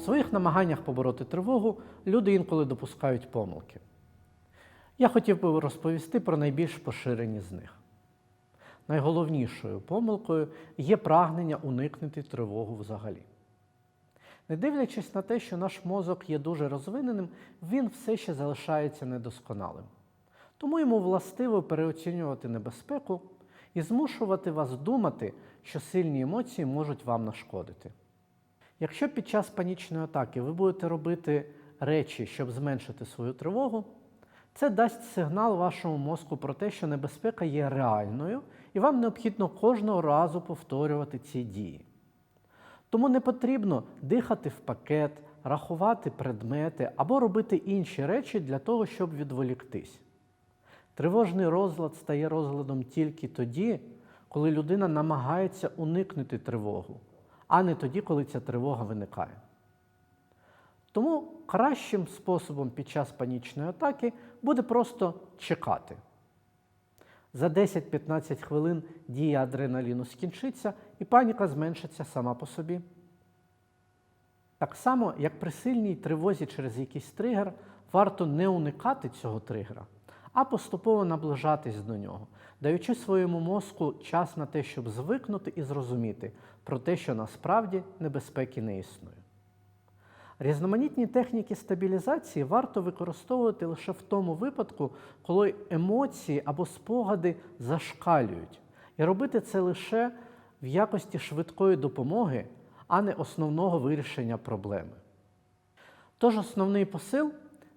В своїх намаганнях побороти тривогу люди інколи допускають помилки. Я хотів би розповісти про найбільш поширені з них. Найголовнішою помилкою є прагнення уникнути тривогу взагалі. Не дивлячись на те, що наш мозок є дуже розвиненим, він все ще залишається недосконалим. Тому йому властиво переоцінювати небезпеку і змушувати вас думати, що сильні емоції можуть вам нашкодити. Якщо під час панічної атаки ви будете робити речі, щоб зменшити свою тривогу, це дасть сигнал вашому мозку про те, що небезпека є реальною, і вам необхідно кожного разу повторювати ці дії. Тому не потрібно дихати в пакет, рахувати предмети або робити інші речі для того, щоб відволіктись. Тривожний розлад стає розладом тільки тоді, коли людина намагається уникнути тривогу, а не тоді, коли ця тривога виникає. Тому кращим способом під час панічної атаки буде просто чекати. За 10-15 хвилин дія адреналіну скінчиться і паніка зменшиться сама по собі. Так само, як при сильній тривозі через якийсь тригер, варто не уникати цього тригера, а поступово наближатись до нього, даючи своєму мозку час на те, щоб звикнути і зрозуміти про те, що насправді небезпеки не існує. Різноманітні техніки стабілізації варто використовувати лише в тому випадку, коли емоції або спогади зашкалюють, і робити це лише в якості швидкої допомоги, а не основного вирішення проблеми. Тож основний посил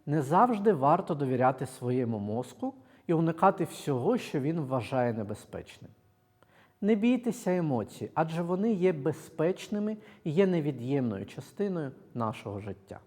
не завжди варто довіряти своєму мозку і уникати всього, що він вважає небезпечним. Не бійтеся емоцій, адже вони є безпечними і є невід'ємною частиною нашого життя.